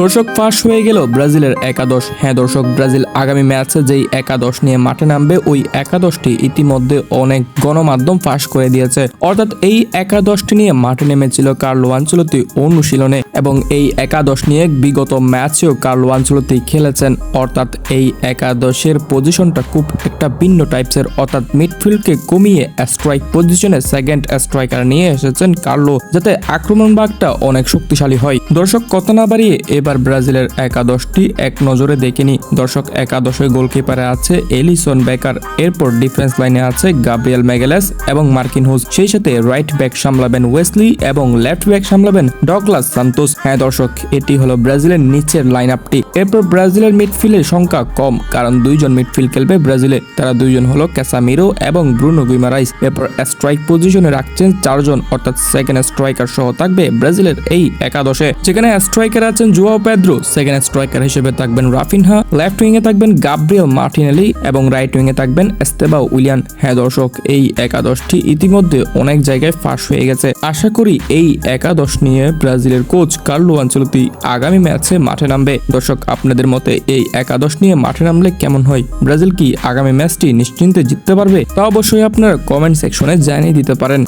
দর্শক ফাঁস হয়ে গেল ব্রাজিলের একাদশ। হ্যাঁ দর্শক, ব্রাজিল আগামী ম্যাচে যেই একাদশ নিয়ে মাঠে নামবে, ওই একাদশটি ইতিমধ্যে অনেক গণমাধ্যম ফাঁস করে দিয়েছে। অর্থাৎ এই একাদশটি নিয়ে মাঠে নেমেছিল কার্লো আঞ্চলতি অনুশীলনে এবং এই একাদশ নিয়ে বিগত ম্যাচেও কার্লো আঞ্চলতি খেলেছেন। অর্থাৎ এই একাদশের পজিশনটা খুব একটা ভিন্ন টাইপসের। অর্থাৎ মিডফিল্ডকে কমিয়ে স্ট্রাইক পজিশনে সেকেন্ড স্ট্রাইকার নিয়ে এসেছেন কার্লো, যাতে আক্রমণ ভাগটা অনেক শক্তিশালী হয়। দর্শক, কথা না বাড়িয়ে এবার ব্রাজিলের একাদশটি এক নজরে দেখেনি। দর্শক, একাদশে গোলকিপারে আছে এলিসন বেকার। এরপর ডিফেন্স লাইনে আছে গাব্রিয়েল ম্যাগেলেস এবং মার্কিন হুজ। সেই সাথে রাইট ব্যাক সামলাবেন ওয়েসলি এবং লেফট ব্যাক সামলাবেন ডগলাস সান্তোস। হ্যাঁ দর্শক, এটি হলো ব্রাজিলের নিচের লাইন আপটি এরপর ব্রাজিলের মিডফিল্ডের সংখ্যা কম, কারণ দুইজন মিডফিল্ড খেলবে ব্রাজিলে। তারা দুইজন হলো ক্যাসামিরো এবং ব্রুনো গুইমারাইস। এরপর স্ট্রাইক পজিশনে রাখছেন চারজন, অর্থাৎ সেকেন্ড স্ট্রাইকার সহ থাকবে ব্রাজিলের এই একাদশে। যেখানে স্ট্রাইকার আছেন জুয়াও পেদ্রো সেকেন্ড স্ট্রাইকার হিসেবে থাকবেন রাফিনহা লেফট উইংয়ে থাকবেন গাব্রিয়েল মার্টিনেলি এবং রাইট উইংয়ে থাকবেন এস্তেবা উইলিয়ান হ্যাঁ দর্শক, এই একাদশটি ইতিমধ্যে অনেক জায়গায় ফাঁস হয়ে গেছে। আশা করি এই একাদশ নিয়ে ব্রাজিলের কোচ কার্লো আঞ্চলতি আগামী ম্যাচে মাঠে নামবে। দর্শক, আপনাদের মতে এই একাদশ নিয়ে মাঠে নামলে কেমন হয়? ব্রাজিল কি আগামী ম্যাচটি নিশ্চিন্তে জিততে পারবে? তা অবশ্যই আপনারা কমেন্ট সেকশনে জানিয়ে দিতে পারেন।